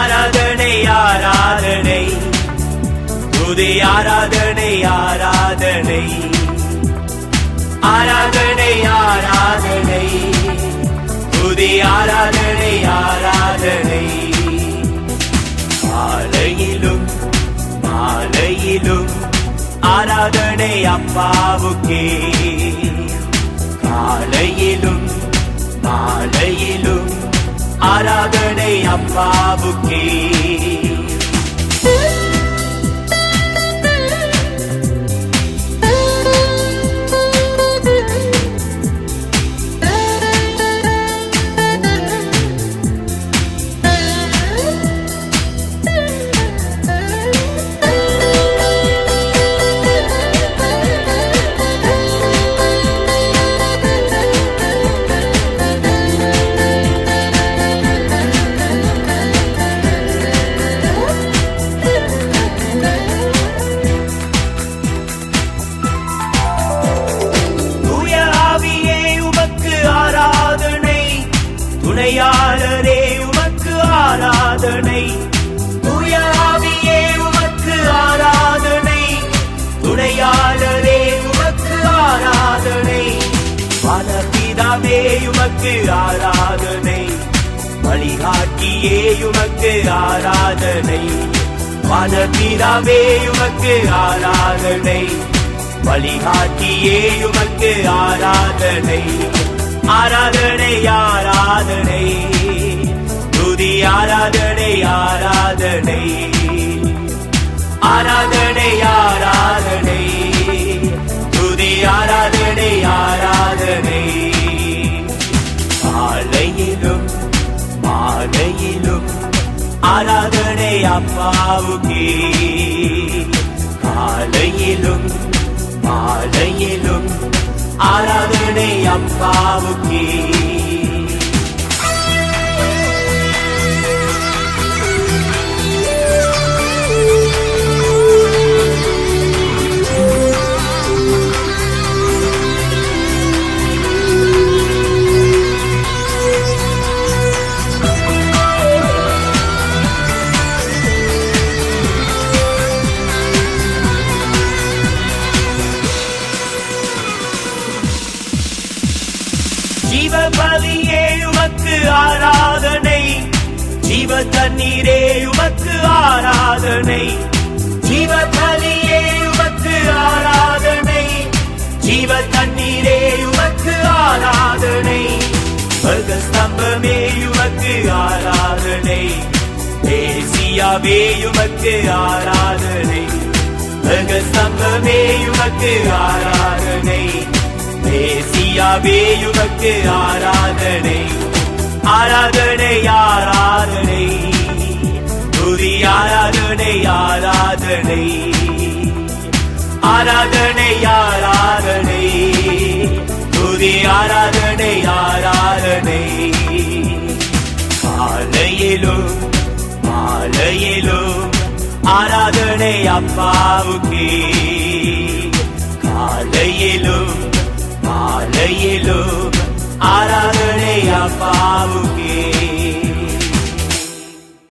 ஆராதனை ஆராதனை. துதி ஆராதனை ஆராதனை. ஆராதனை ஆராதனை. துதி ஆராதனை ஆராதனை. காலையிலும் மாலையிலும் ஆராதனை அப்பாவுக்கே. காலையிலும் மாலையிலும் ஆராதனை அப்பாவுக்கே. ஆராதனை. தூய உமக்கு ஆராதனை. துணையாளரே உமக்கு ஆராதனை. பலபிதாவே உமக்கு ஆராதனை. வழிகாட்டியே உமக்கு ஆராதனை. பலபிதாவே உமக்கு ஆராதனை. வழிகாட்டியே உமக்கு ஆராதனை. ஆராதனை ஆராதனை. துதி ஆராதனை ஆராதனை. ஆராதனை ஆராதனை. துதி ஆராதனை ஆராதனை. காலையிலும் மாலையிலும் ஆராதனை அப்பாவுக்கே. காலையிலும் மாலையிலும் ஆராதனை அப்பாவுக்கே. உமக்கு ஆராதனை. ஜீவ தண்ணீரே உமக்கு ஆராதனை. ஜீவ பலியே உமக்கு ஆராதனை. ஜீவ தண்ணீரே உமக்கு ஆராதனை. வர்க்க ஸ்தம்பமே உமக்கு ஆராதனை. தேசியாவே உமக்கு ஆராதனை. வர்க்க ஸ்தம்பமே உமக்கு ஆராதனை. தேசியாவே உமக்கு ஆராதனை. ஆராதனை ஆராதனை துதி ஆராதனை ஆராதனை ஆராதனை ஆராதனை துதி ஆராதனை ஆராதனை காலையிலும் மாலையிலும் ஆராதனை அப்பாவுக்கே. காலையிலும் மாலையிலும் ஆராதனை அப்பாவுக்கே